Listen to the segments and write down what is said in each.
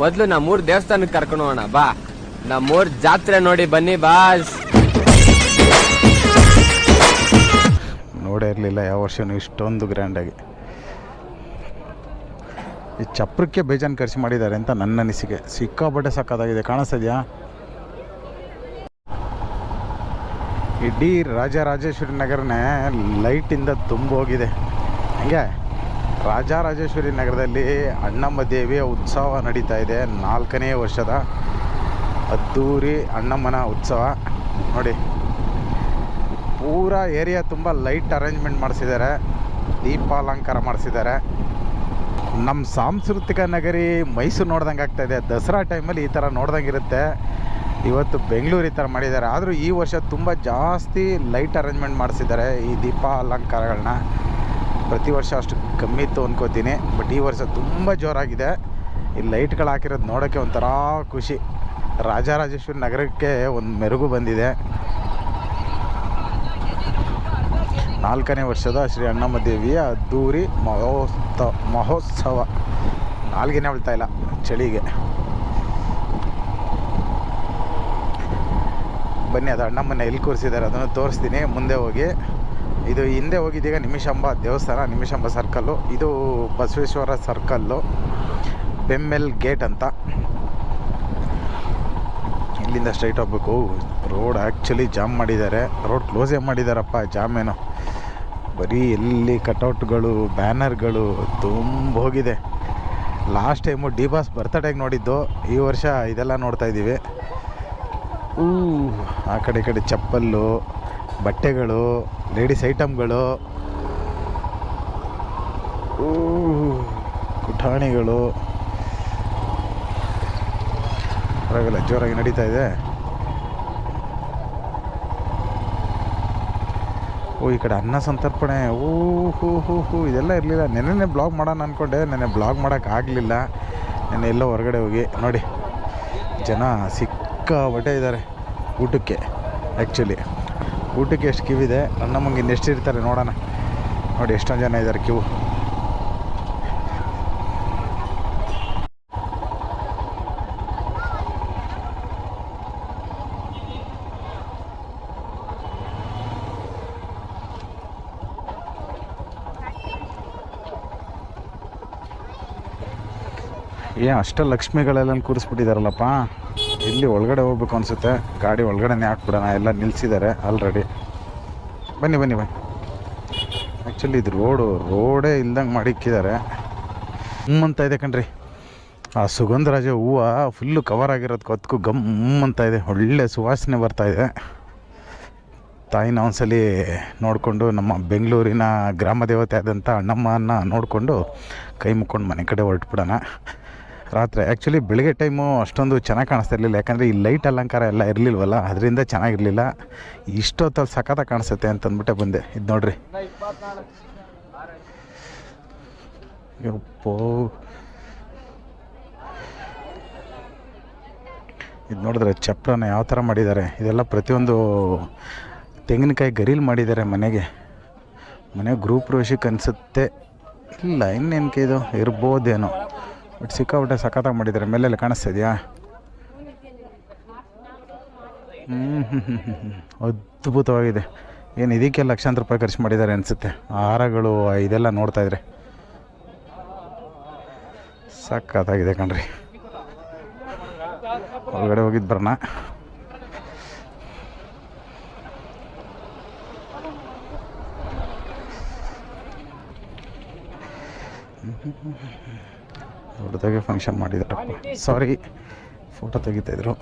ಮೊದ್ಲು ನಮ್ಮೂರ್ ದೇವಸ್ಥಾನಕ್ಕೆ ಕರ್ಕೊಂಡು ಹೋಗೋಣ, ಬಾ. ನಮ್ಮೂರ್ ಜಾತ್ರೆ ನೋಡಿ ಬನ್ನಿ, ಬಾಸ್. ನೋಡೇ ಇರಲಿಲ್ಲ ಯಾವ ವರ್ಷವೂ ಇಷ್ಟೊಂದು ಗ್ರ್ಯಾಂಡಾಗಿ ಈ ಚಪ್ರಕ್ಕೆ ಬೇಜಾನ್ ಖರ್ಚು ಮಾಡಿದ್ದಾರೆ ಅಂತ ನನ್ನ ಅನಿಸಿಕೆ. ಸಿಕ್ಕಾಪಟ್ಟೆ ಸಕ್ಕತ್ತಾಗಿದೆ ಕಾಣಿಸ್ತಿದ್ಯಾ ಇಡೀ ರಾಜರಾಜೇಶ್ವರಿ ನಗರನೇ ಲೈಟಿಂದ ತುಂಬೋಗಿದೆ. ಹಂಗೆ? ರಾಜರಾಜೇಶ್ವರಿ ನಗರದಲ್ಲಿ ಅಣ್ಣಮ್ಮ ದೇವಿಯ ಉತ್ಸವ ನಡೀತಾ ಇದೆ. ನಾಲ್ಕನೇ ವರ್ಷದ ಅದ್ದೂರಿ ಅಣ್ಣಮ್ಮನ ಉತ್ಸವ. ನೋಡಿ, ಪೂರಾ ಏರಿಯಾ ತುಂಬ ಲೈಟ್ ಅರೇಂಜ್ಮೆಂಟ್ ಮಾಡಿಸಿದ್ದಾರೆ, ದೀಪಾಲಂಕಾರ ಮಾಡಿಸಿದ್ದಾರೆ. ನಮ್ಮ ಸಾಂಸ್ಕೃತಿಕ ನಗರಿ ಮೈಸೂರು ನೋಡ್ದಂಗೆ ಆಗ್ತಾಯಿದೆ ದಸರಾ ಟೈಮಲ್ಲಿ ಈ ಥರ ನೋಡ್ದಂಗೆ ಇರುತ್ತೆ ಇವತ್ತು ಬೆಂಗಳೂರು ಈ ಥರ ಮಾಡಿದ್ದಾರೆ. ಆದರೂ ಈ ವರ್ಷ ತುಂಬ ಜಾಸ್ತಿ ಲೈಟ್ ಅರೇಂಜ್ಮೆಂಟ್ ಮಾಡಿಸಿದ್ದಾರೆ ಈ ದೀಪ ಅಲಂಕಾರಗಳನ್ನ ಪ್ರತಿ ವರ್ಷ ಅಷ್ಟು ಕಮ್ಮಿ ಇತ್ತು ಅಂದ್ಕೋತೀನಿ ಬಟ್ ಈ ವರ್ಷ ತುಂಬ ಜೋರಾಗಿದೆ. ಈ ಲೈಟ್ಗಳು ಹಾಕಿರೋದು ನೋಡೋಕ್ಕೆ ಒಂಥರ ಖುಷಿ. ರಾಜರಾಜೇಶ್ವರಿ ನಗರಕ್ಕೆ ಒಂದು ಮೆರುಗು ಬಂದಿದೆ. ನಾಲ್ಕನೇ ವರ್ಷದ ಶ್ರೀ ಅಣ್ಣಮ್ಮ ದೇವಿಯ ಅದ್ದೂರಿ ಮಹೋತ್ಸವ ಮಹೋತ್ಸವ. ನಾಲ್ಗೆನೇ ಹೇಳ್ತಾ ಇಲ್ಲ, ಚಳಿಗೆ. ಬನ್ನಿ, ಅದು ಅಣ್ಣಮ್ಮನ ಎಲ್ಲಿ ಕೂರಿಸಿದ್ದಾರೆ ಅದನ್ನು ತೋರಿಸ್ತೀನಿ, ಮುಂದೆ ಹೋಗಿ. ಇದು ಹಿಂದೆ ಹೋಗಿದ್ದೀಗ ನಿಮಿಷಾಂಬ ದೇವಸ್ಥಾನ, ನಿಮಿಷಾಂಬ ಸರ್ಕಲ್ಲು ಇದು ಬಸವೇಶ್ವರ ಸರ್ಕಲ್ಲು ಬೆಮ್ಮೆಲ್ ಗೇಟ್ ಅಂತ. ಇಲ್ಲಿಂದ ಸ್ಟ್ರೈಟ್ ಹೋಗ್ಬೇಕು. ರೋಡ್ ಆ್ಯಕ್ಚುಲಿ ಜಾಮ್ ಮಾಡಿದ್ದಾರೆ. ರೋಡ್ ಕ್ಲೋಸೇ ಮಾಡಿದ್ದಾರಪ್ಪ ಜಾಮ್ ಏನೋ. ಬರೀ ಎಲ್ಲಿ ಕಟೌಟ್ಗಳು ಬ್ಯಾನರ್ಗಳು ತುಂಬ ಹೋಗಿದೆ. ಲಾಸ್ಟ್ ಟೈಮು ಡಿ ಬಾಸ್ ಬರ್ತಡೇಗೆ ನೋಡಿದ್ದು, ಈ ವರ್ಷ ಇದೆಲ್ಲ ನೋಡ್ತಾ ಇದ್ದೀವಿ. ಊ, ಆ ಕಡೆ ಕಡೆ ಚಪ್ಪಲ್ಲು ಬಟ್ಟೆಗಳು ಲೇಡೀಸ್ ಐಟಮ್ಗಳು ಪುಟಾಣಿಗಳು ಪರವಾಗಿಲ್ಲ, ಜೋರಾಗಿ ನಡೀತಾ ಇದೆ. ಓ, ಈ ಕಡೆ ಅನ್ನ ಸಂತರ್ಪಣೆ. ಓ ಹೂ ಹೂ ಹೂ, ಇದೆಲ್ಲ ಇರಲಿಲ್ಲ. ನೆನ್ನೆ ಬ್ಲಾಗ್ ಮಾಡೋಣ ಅಂದ್ಕೊಂಡೆ ನೆನ್ನೆ ಬ್ಲಾಗ್ ಮಾಡೋಕ್ಕಾಗಲಿಲ್ಲ ನೆನ್ನೆ ಎಲ್ಲೋ ಹೊರಗಡೆ ಹೋಗಿ, ನೋಡಿ, ಜನ ಸಿಕ್ಕಾಪಟ್ಟೆ ಇದ್ದಾರೆ ಊಟಕ್ಕೆ ಆ್ಯಕ್ಚುಲಿ ಊಟಕ್ಕೆ ಎಷ್ಟು ಕಿವಿದೆ ಇದೆ? ನಮ್ಮಂಗೆ ಇನ್ನೆಷ್ಟು ಇರ್ತಾರೆ, ನೋಡೋಣ. ನೋಡಿ, ಎಷ್ಟೊಂದು ಜನ ಇದ್ದಾರೆ ಕಿವು ಏ, ಅಷ್ಟ ಲಕ್ಷ್ಮಿಗಳೆಲ್ಲ ಕೂರಿಸ್ಬಿಟ್ಟಿದಾರಲ್ಲಪ್ಪ. ಇಲ್ಲಿ ಒಳಗಡೆ ಹೋಗ್ಬೇಕು ಅನಿಸುತ್ತೆ. ಗಾಡಿ ಒಳಗಡೆನೇ ಹಾಕ್ಬಿಡೋಣ. ಎಲ್ಲ ನಿಲ್ಸಿದ್ದಾರೆ ಆಲ್ರೆಡಿ ಬನ್ನಿ ಬನ್ನಿ ಬನ್ನಿ. ಆ್ಯಕ್ಚುಲಿ ಇದು ರೋಡು ರೋಡೇ ಇಲ್ದಂಗೆ ಮಾಡಿಕ್ಕಿದ್ದಾರೆ. ಹ್ಮ್ ಅಂತ ಇದೆ ಕಣ್ರಿ. ಆ ಸುಗಂಧರಾಜ ಹೂವು ಫುಲ್ಲು ಕವರ್ ಆಗಿರೋದು ಕೊತ್ಕು ಗಮ್ ಅಂತ ಇದೆ. ಒಳ್ಳೆ ಸುವಾಸನೆ ಬರ್ತಾ ಇದೆ. ತಾಯಿನ ಒಂದ್ಸಲಿ ನೋಡಿಕೊಂಡು ನಮ್ಮ ಬೆಂಗಳೂರಿನ ಗ್ರಾಮ ದೇವತೆ ಆದಂಥ ಅಣ್ಣಮ್ಮನ ನೋಡಿಕೊಂಡು ಕೈ ಮುಕ್ಕೊಂಡು ಮನೆ ಕಡೆ ಹೊರಟ್ಬಿಡೋಣ. ರಾತ್ರಿ. ಆ್ಯಕ್ಚುಲಿ ಬೆಳಗ್ಗೆ ಟೈಮು ಅಷ್ಟೊಂದು ಚೆನ್ನಾಗಿ ಕಾಣಿಸ್ತಾ ಇರಲಿಲ್ಲ. ಯಾಕಂದರೆ ಈ ಲೈಟ್ ಅಲಂಕಾರ ಎಲ್ಲ ಇರಲಿಲ್ವಲ್ಲ, ಅದರಿಂದ ಚೆನ್ನಾಗಿರಲಿಲ್ಲ. ಇಷ್ಟೊತ್ತಲ್ಲಿ ಸಖತ್ತಾಗಿ ಕಾಣಿಸುತ್ತೆ ಅಂತಂದ್ಬಿಟ್ಟೆ ಬಂದೆ. ಇದು ನೋಡ್ರಿ. ಯಪ್ಪೋ. ಇದು ನೋಡಿದ್ರೆ ಚಪ್ರನ ಯಾವ ಥರ ಮಾಡಿದ್ದಾರೆ. ಇದೆಲ್ಲ ಪ್ರತಿಯೊಂದು ತೆಂಗಿನಕಾಯಿ ಗರೀಲ್ ಮಾಡಿದ್ದಾರೆ ಮನೆಗೆ. ಮನೆ ಗ್ರೂಪ್ ಪ್ರವೇಶಕ್ಕೆ ಅನಿಸುತ್ತೆ. ಇಲ್ಲ ಇನ್ನೇನಕ್ಕೆ ಇದು? ಇರ್ಬೋದೇನೋ. ಬಟ್ ಸಿಕ್ಕಾಪಟ್ಟೆ ಸಖತ್ತಾಗಿ ಮಾಡಿದ್ದಾರೆ. ಮೇಲೆಲ್ಲ ಕಾಣಿಸ್ತಾ ಇದೆಯಾ? ಹ್ಞೂ ಹ್ಞೂ ಹ್ಞೂ ಹ್ಞೂ ಹ್ಞೂ ಅದ್ಭುತವಾಗಿದೆ. ಏನು ಇದಕ್ಕೆ ಲಕ್ಷಾಂತರ ರೂಪಾಯಿ ಖರ್ಚು ಮಾಡಿದ್ದಾರೆ ಅನಿಸುತ್ತೆ. ಆಹಾರಗಳು ಇದೆಲ್ಲ ನೋಡ್ತಾ ಇದ್ರೆ. ಸಖತ್ತಾಗಿದೆ ಕಣ್ರಿ. ಒಳಗಡೆ ಹೋಗಿದ್ದು ಬರೋಣ. ದೊಡ್ಡದಾಗೆ ಫಂಕ್ಷನ್ ಮಾಡಿದ್ರು ಸಾರಿ ಫೋಟೋ ತೆಗಿತಾಯಿದ್ರು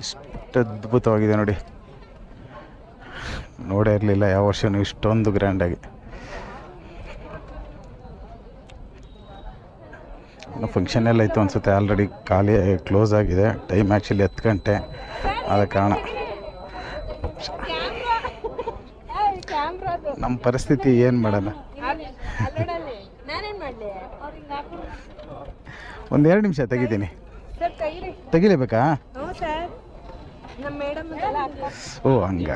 ಇಷ್ಟು ಅದ್ಭುತವಾಗಿದೆ ನೋಡಿ. ನೋಡೇ ಇರಲಿಲ್ಲ ಯಾವ ವರ್ಷವೂ ಇಷ್ಟೊಂದು ಗ್ರ್ಯಾಂಡಾಗಿ ಫಂಕ್ಷನ್ ಎಲ್ಲ ಇತ್ತು ಅನಿಸುತ್ತೆ. ಆಲ್ರೆಡಿ ಖಾಲಿ ಕ್ಲೋಸ್ ಆಗಿದೆ. ಟೈಮ್ ಆ್ಯಕ್ಚುಲಿ ಹತ್ತು ಗಂಟೆ. ಆದ ಕಾರಣ ನಮ್ಮ ಪರಿಸ್ಥಿತಿ ಏನು ಮಾಡೋಣ ಒಂದೆರಡು ನಿಮಿಷ ತೆಗಿತೀನಿ. ತೆಗಿಲೇಬೇಕಾ? ಓ, ಹಂಗ.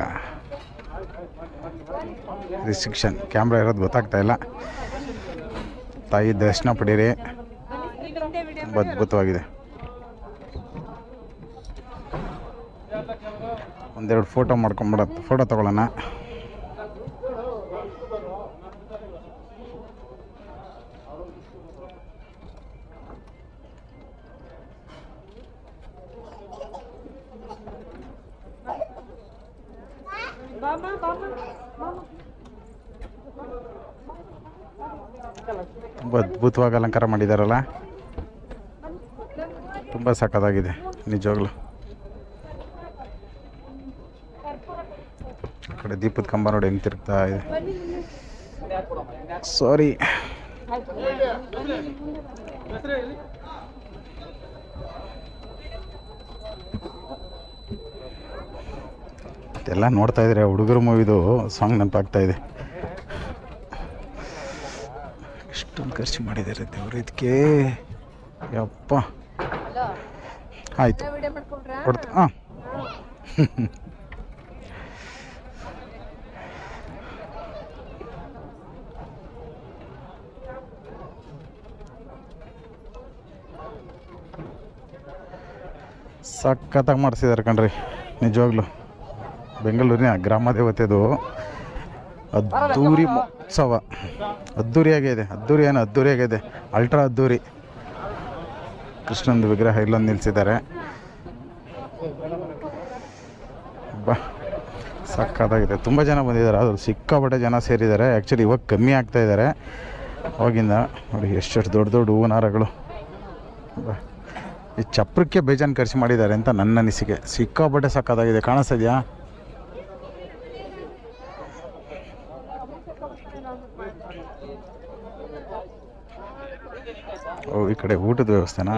ರಿಸ್ಟ್ರಿಕ್ಷನ್ ಕ್ಯಾಮ್ರಾ ಇರೋದು ಗೊತ್ತಾಗ್ತಾ ಇಲ್ಲ. ತಾಯಿ ದರ್ಶನ ಪಡೀರಿ. ತುಂಬ ಅದ್ಭುತವಾಗಿದೆ. ಒಂದೆರಡು ಫೋಟೋ ಮಾಡ್ಕೊಂಬಿಡ ಫೋಟೋ ತಗೊಳ್ಳೋಣ. ತುಂಬ ಅದ್ಭುತವಾಗಿ ಅಲಂಕಾರ ಮಾಡಿದಾರಲ್ಲ. ತುಂಬ ಸಖತ್ತಾಗಿದೆ, ನಿಜವಾಗ್ಲು. ಆ ಕಡೆ ದೀಪದ ಕಂಬ ನೋಡಿ ಹೆಂಗೆ ತಿರುಗ್ತಾ ಇದೆ. ಸಾರಿ ಎಲ್ಲ ನೋಡ್ತಾ ಇದ್ರೆ ಹುಡುಗರು ಮೂವಿದು ಸಾಂಗ್ ನೆನಪಾಗ್ತಾ ಇದೆ. ಎಷ್ಟೊಂದು ಖರ್ಚು ಮಾಡಿದ್ದಾರೆ ದೇವ್ರ ಇದಕ್ಕೆ ಯಪ್ಪ. ಆಯಿತು. ಕೊಡ್ತ ಹಾಂ ಸಖತ್ತಾಗಿ ಮಾಡಿಸಿದ್ದಾರೆ ಕಣ್ರಿ. ನಿಜವಾಗ್ಲು. ಬೆಂಗಳೂರಿನ ಗ್ರಾಮ ದೇವತೆದು ಅದ್ದೂರಿ ಉತ್ಸವ ಅದ್ದೂರಿಯಾಗಿದೆ ಅದ್ದೂರಿ ಏನು ಅದ್ದೂರಿಯಾಗಿದೆ ಅಲ್ಟ್ರಾ ಅದ್ದೂರಿ. ಕೃಷ್ಣಂದು ವಿಗ್ರಹ ಇಲ್ಲೊಂದು ನಿಲ್ಲಿಸಿದ್ದಾರೆ ಬಾ ಸಕ್ಕತ್ತಾಗಿದೆ ತುಂಬ ಜನ ಬಂದಿದ್ದಾರೆ ಅದು ಸಿಕ್ಕಾಪಟ್ಟೆ ಜನ ಸೇರಿದ್ದಾರೆ. ಆ್ಯಕ್ಚುಲಿ ಇವಾಗ ಕಮ್ಮಿ ಆಗ್ತಾ ಇದ್ದಾರೆ. ಅವಾಗಿಂದ ನೋಡಿ ಎಷ್ಟೆಷ್ಟು ದೊಡ್ಡ ದೊಡ್ಡ ಹೂವಿನ ಹಾರಗಳು. ಬಾ, ಈ ಚಪ್ರಕ್ಕೆ ಬೇಜಾನು ಖರ್ಚು ಮಾಡಿದ್ದಾರೆ ಅಂತ ನನ್ನ ಅನಿಸಿಕೆ. ಸಿಕ್ಕಾಪಟ್ಟೆ ಸಕ್ಕತ್ತಾಗಿದೆ ಕಾಣಿಸ್ತಿದ್ಯಾ ಓ ಈ ಕಡೆ ಊಟದ ವ್ಯವಸ್ಥೆನಾ?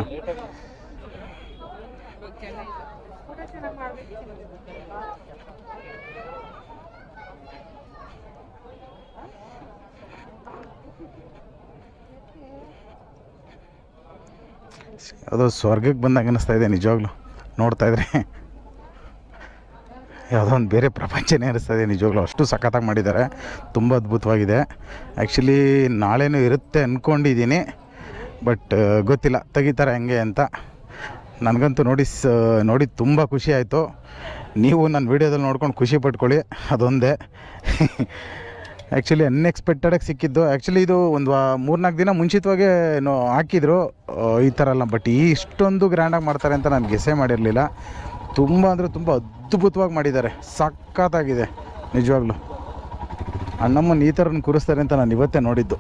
ಅದು ಸ್ವರ್ಗಕ್ಕೆ ಬಂದಾಗ ಅನ್ನಿಸ್ತಾ ಇದೆ ನಿಜವಾಗ್ಲೂ. ನೋಡ್ತಾ ಇದ್ರೆ. ಯಾವುದೋ ಒಂದು ಬೇರೆ ಪ್ರಪಂಚನೇ ಅನಿಸ್ತದೆ, ನಿಜವಾಗ್ಲೂ ಅಷ್ಟು ಸಖತ್ತಾಗಿ ಮಾಡಿದ್ದಾರೆ. ತುಂಬ ಅದ್ಭುತವಾಗಿದೆ. ಆ್ಯಕ್ಚುಲಿ ನಾಳೆನೂ ಇರುತ್ತೆ ಅಂದ್ಕೊಂಡಿದ್ದೀನಿ ಬಟ್ ಗೊತ್ತಿಲ್ಲ. ತೆಗಿತಾರೆ ಹೆಂಗೆ ಅಂತ. ನನಗಂತೂ ನೋಡಿ ಸ ನೋಡಿ ತುಂಬ ಖುಷಿ ಆಯಿತು. ನೀವು ನನ್ನ ವೀಡಿಯೋದಲ್ಲಿ ನೋಡ್ಕೊಂಡು ಖುಷಿ ಪಟ್ಕೊಳ್ಳಿ, ಅದೊಂದೇ. ಆ್ಯಕ್ಚುಲಿ ಅನ್ಎಕ್ಸ್ಪೆಕ್ಟೆಡಾಗಿ ಸಿಕ್ಕಿದ್ದು. ಆ್ಯಕ್ಚುಲಿ ಇದು ಒಂದು ಮೂರ್ನಾಲ್ಕು ದಿನ ಮುಂಚಿತವಾಗೇ ಹಾಕಿದ್ರು. ಈ ಥರ ಎಲ್ಲ ಬಟ್ ಈ ಇಷ್ಟೊಂದು ಗ್ರ್ಯಾಂಡಾಗಿ ಮಾಡ್ತಾರೆ ಅಂತ ನಾನು ಗೆಸೆ ಮಾಡಿರಲಿಲ್ಲ. ತುಂಬ ಅಂದರೆ ತುಂಬ ಅದ್ಭುತವಾಗಿ ಮಾಡಿದ್ದಾರೆ. ಸಖತ್ತಾಗಿದೆ. ನಿಜವಾಗ್ಲೂ. ಅಣ್ಣಮ್ಮನ ಈ ಥರನ ಕೂರಿಸ್ತಾರೆ ಅಂತ ನಾನು ಇವತ್ತೇ ನೋಡಿದ್ದು.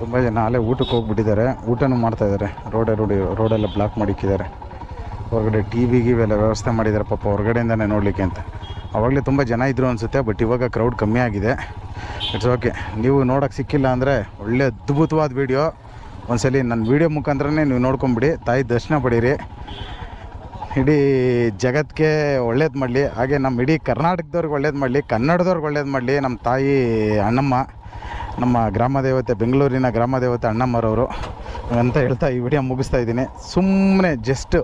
ತುಂಬ ಜನ ಅಲ್ಲೇ ಊಟಕ್ಕೆ ಹೋಗ್ಬಿಟ್ಟಿದ್ದಾರೆ. ಊಟನೂ ಮಾಡ್ತಾಯಿದ್ದಾರೆ ರೋಡೆ ರೋಡಿ, ರೋಡೆಲ್ಲ ಬ್ಲಾಕ್ ಮಾಡಿಕ್ಕಿದ್ದಾರೆ ಹೊರಗಡೆ ಟಿ ವಿ ಇವೆಲ್ಲ ವ್ಯವಸ್ಥೆ ಮಾಡಿದ್ದಾರೆ. ಪಾಪ ಹೊರಗಡೆಯಿಂದನೇ ನೋಡಲಿಕ್ಕೆ ಅಂತ. ಆವಾಗಲೇ ತುಂಬ ಜನ ಇದ್ದರು ಅನಿಸುತ್ತೆ ಬಟ್ ಇವಾಗ ಕ್ರೌಡ್ ಕಮ್ಮಿ ಆಗಿದೆ. ಇಟ್ಸ್ ಓಕೆ ನೀವು ನೋಡೋಕ್ಕೆ ಸಿಕ್ಕಿಲ್ಲ ಅಂದರೆ ಒಳ್ಳೆ ಅದ್ಭುತವಾದ ವೀಡಿಯೋ ಒಂದ್ಸಲಿ ನನ್ನ ವೀಡಿಯೋ ಮುಖಾಂತರನೇ ನೀವು ನೋಡ್ಕೊಂಬಿಡಿ. ತಾಯಿ ದರ್ಶನ ಪಡೀರಿ. ಇಡೀ ಜಗತ್ತಿಗೆ ಒಳ್ಳೇದು ಮಾಡಲಿ. ಹಾಗೆ ನಮ್ಮ ಇಡೀ ಕರ್ನಾಟಕದವ್ರಿಗೆ ಒಳ್ಳೇದು ಮಾಡಲಿ, ಕನ್ನಡದವ್ರಿಗೆ ಒಳ್ಳೇದು ಮಾಡಲಿ ನಮ್ಮ ತಾಯಿ ಅಣ್ಣಮ್ಮ. ನಮ್ಮ ಗ್ರಾಮ ದೇವತೆ ಬೆಂಗಳೂರಿನ ಗ್ರಾಮ ದೇವತೆ ಅಣ್ಣಮ್ಮರವರು ಅಂತ ಹೇಳ್ತಾ ಈ ವಿಡಿಯೋ ಮುಗಿಸ್ತಾ ಇದ್ದೀನಿ. ಸುಮ್ಮನೆ ಜಸ್ಟ್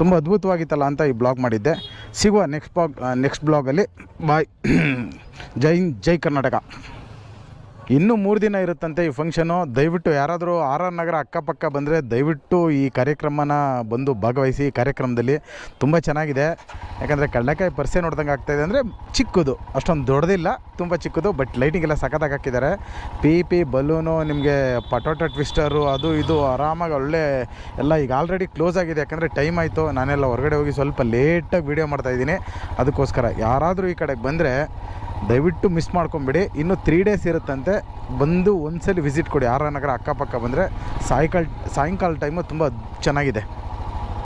ತುಂಬ ಅದ್ಭುತವಾಗಿತ್ತಲ್ಲ ಅಂತ ಈ ಬ್ಲಾಗ್ ಮಾಡಿದ್ದೆ. ಸಿಗುವ ನೆಕ್ಸ್ಟ್ ಬ್ಲಾಗ್ ನೆಕ್ಸ್ಟ್ ಬ್ಲಾಗಲ್ಲಿ ಬಾಯ್ ಜೈ ಜೈ ಕರ್ನಾಟಕ. ಇನ್ನೂ ಮೂರು ದಿನ ಇರುತ್ತಂತೆ ಈ ಫಂಕ್ಷನು ದಯವಿಟ್ಟು ಯಾರಾದರೂ ಆರ್ ಆರ್ ನಗರ ಅಕ್ಕಪಕ್ಕ ಬಂದರೆ ದಯವಿಟ್ಟು ಈ ಕಾರ್ಯಕ್ರಮನ ಬಂದು ಭಾಗವಹಿಸಿ, ಈ ಕಾರ್ಯಕ್ರಮದಲ್ಲಿ ತುಂಬ ಚೆನ್ನಾಗಿದೆ. ಯಾಕಂದರೆ ಕಡಲೆಕಾಯಿ ಪರ್ಸೆ ನೋಡ್ದಂಗೆ ಆಗ್ತಾಯಿದೆ ಅಂದರೆ ಚಿಕ್ಕದು. ಅಷ್ಟೊಂದು ದೊಡ್ಡದಿಲ್ಲ, ತುಂಬ ಚಿಕ್ಕದು ಬಟ್ ಲೈಟಿಂಗ್ ಎಲ್ಲ ಸಖತ್ತಾಗಿ ಹಾಕಿದ್ದಾರೆ. ಪಿ ಪಿ ಬಲೂನು ನಿಮಗೆ ಪಟೋಟೊ ಟ್ವಿಸ್ಟರು ಅದು ಇದು, ಆರಾಮಾಗಿ ಒಳ್ಳೆ ಎಲ್ಲ ಈಗ ಆಲ್ರೆಡಿ ಕ್ಲೋಸ್ ಆಗಿದೆ. ಯಾಕಂದರೆ ಟೈಮ್ ಆಯಿತು, ನಾನೆಲ್ಲ ಹೊರಗಡೆ ಹೋಗಿ ಸ್ವಲ್ಪ ಲೇಟಾಗಿ ವೀಡಿಯೋ ಮಾಡ್ತಾಯಿದ್ದೀನಿ ಅದಕ್ಕೋಸ್ಕರ ಯಾರಾದರೂ ಈ ಕಡೆಗೆ ಬಂದರೆ ದಯವಿಟ್ಟು ಮಿಸ್ ಮಾಡ್ಕೊಂಬಿಡಿ. ಇನ್ನು ತ್ರೀ ಡೇಸ್ ಇರುತ್ತಂತೆ. ಬಂದು ಒಂದ್ಸಲಿ ವಿಸಿಟ್ ಕೊಡಿ. ಆರ್ ನಗರ ಅಕ್ಕಪಕ್ಕ ಬಂದರೆ ಸಾಯಂಕಾಲ ಸಾಯಂಕಾಲ ಟೈಮು ತುಂಬ ಚೆನ್ನಾಗಿದೆ.